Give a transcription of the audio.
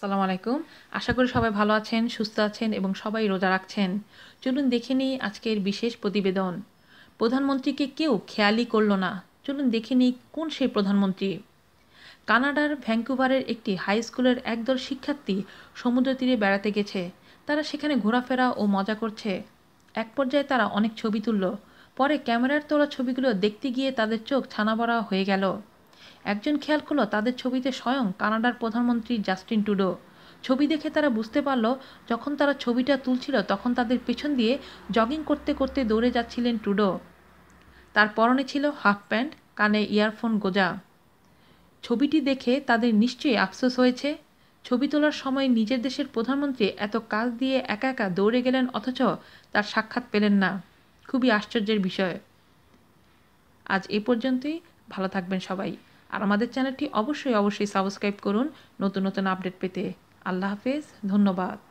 আসসালামু আলাইকুম। আশা করি সবাই ভালো আছেন, সুস্থ আছেন এবং সবাই রোজা রাখছেন। চলুন দেখে নিই আজকের বিশেষ প্রতিবেদন। প্রধানমন্ত্রীকে কেউ খেয়ালই করল না। চলুন দেখে নিই কোন সেই প্রধানমন্ত্রী। কানাডার ভ্যাঙ্কুভারের একটি হাই স্কুলের একদল শিক্ষার্থী সমুদ্র তীরে বেড়াতে গেছে। তারা সেখানে ঘোরাফেরা ও মজা করছে। এক পর্যায়ে তারা অনেক ছবি তুলল। পরে ক্যামেরার তোলা ছবিগুলো দেখতে গিয়ে তাদের চোখ ছানাবড়া হয়ে গেল। একজন খেয়াল করল তাদের ছবিতে স্বয়ং কানাডার প্রধানমন্ত্রী জাস্টিন টুডো। ছবি দেখে তারা বুঝতে পারল, যখন তারা ছবিটা তুলছিল তখন তাদের পেছন দিয়ে জগিং করতে করতে দৌড়ে যাচ্ছিলেন টুডো। তার পরনে ছিল হাফ প্যান্ট, কানে ইয়ারফোন গোজা। ছবিটি দেখে তাদের নিশ্চয়ই আফসোস হয়েছে। ছবি তোলার সময় নিজের দেশের প্রধানমন্ত্রী এত কাজ দিয়ে একা একা দৌড়ে গেলেন অথচ তার সাক্ষাৎ পেলেন না। খুবই আশ্চর্যের বিষয়। আজ এ পর্যন্তই, ভালো থাকবেন সবাই। আর আমাদের চ্যানেলটি অবশ্যই অবশ্যই সাবস্ক্রাইব করুন। নতুন নতুন আপডেট পেতে আল্লাহ হাফেজ। ধন্যবাদ।